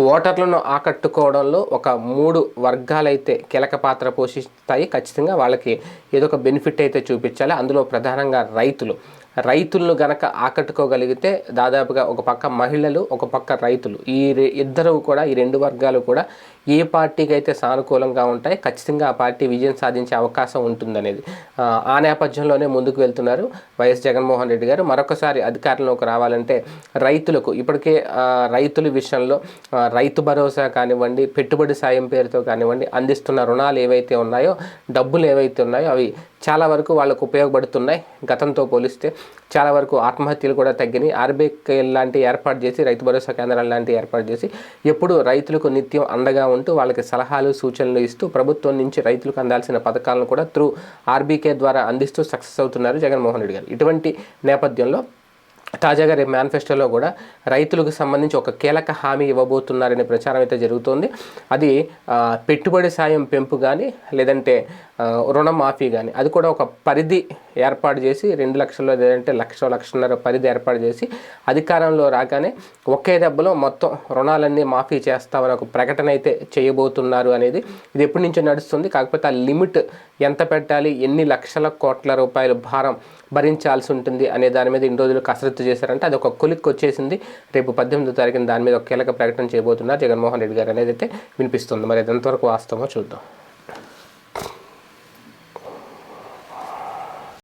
ఓటర్లను ఆకట్టుకోవడంలో ఒక మూడు వర్గాలైతే కీలక పాత్ర పోషిస్తాయి. ఖచ్చితంగా వాళ్ళకి ఏదో ఒక బెనిఫిట్ అయితే చూపించాలి. అందులో ప్రధానంగా రైతులు. రైతులను గనక ఆకట్టుకోగలిగితే దాదాపుగా ఒక పక్క మహిళలు ఒక పక్క రైతులు. ఈ ఇద్దరు కూడా ఈ రెండు వర్గాలు కూడా ఏ పార్టీకి అయితే సానుకూలంగా ఉంటాయి ఖచ్చితంగా ఆ పార్టీ విజయం సాధించే అవకాశం ఉంటుందనేది. ఆ, నేపథ్యంలోనే ముందుకు వెళ్తున్నారు వైఎస్ జగన్మోహన్ రెడ్డి గారు. మరొకసారి అధికారంలోకి రావాలంటే రైతులకు ఇప్పటికే రైతుల విషయంలో రైతు భరోసా కానివ్వండి పెట్టుబడి సాయం పేరుతో కానివ్వండి అందిస్తున్న రుణాలు ఏవైతే ఉన్నాయో డబ్బులు ఏవైతే ఉన్నాయో అవి చాలా వరకు వాళ్ళకు ఉపయోగపడుతున్నాయి. గతంతో పోలిస్తే చాలా వరకు ఆత్మహత్యలు కూడా తగ్గినాయి. ఆర్బీఐ లాంటి ఏర్పాటు చేసి రైతు భరోసా కేంద్రాలు లాంటి ఏర్పాటు చేసి ఎప్పుడు రైతులకు నిత్యం అండగా ఉంటూ వాళ్ళకి సలహాలు సూచనలు ఇస్తూ ప్రభుత్వం నుంచి రైతులకు అందాల్సిన పథకాలను కూడా త్రూ ఆర్బీకే ద్వారా అందిస్తూ సక్సెస్ అవుతున్నారు జగన్మోహన్ రెడ్డి గారు. ఇటువంటి నేపథ్యంలో తాజాగా రేపు మేనిఫెస్టోలో కూడా రైతులకు సంబంధించి ఒక కీలక హామీ ఇవ్వబోతున్నారనే ప్రచారం అయితే జరుగుతోంది. అది పెట్టుబడి సాయం పెంపు కానీ లేదంటే రుణమాఫీ కానీ అది కూడా ఒక పరిధి ఏర్పాటు చేసి రెండు లక్షలు లేదంటే లక్ష లక్షన్నర పరిధి ఏర్పాటు చేసి అధికారంలో రాగానే ఒకే దెబ్బలో మొత్తం రుణాలన్నీ మాఫీ చేస్తామని ఒక ప్రకటన అయితే చేయబోతున్నారు అనేది ఇది ఎప్పటి నుంచో నడుస్తుంది. కాకపోతే ఆ లిమిట్ ఎంత పెట్టాలి? ఎన్ని లక్షల కోట్ల రూపాయల భారం భరించాల్సి ఉంటుంది అనే దాని మీద ఇన్ని రోజులు కసరత్తు చేశారంటే అది ఒక కొలిక్ వచ్చేసింది. రేపు పద్దెనిమిదో తారీఖున దాని మీద ఒక కీలక ప్రకటన చేయబోతున్నారు జగన్మోహన్ రెడ్డి గారు అనేది అయితే వినిపిస్తుంది. మరి ఎంతవరకు వాస్తవమో చూద్దాం.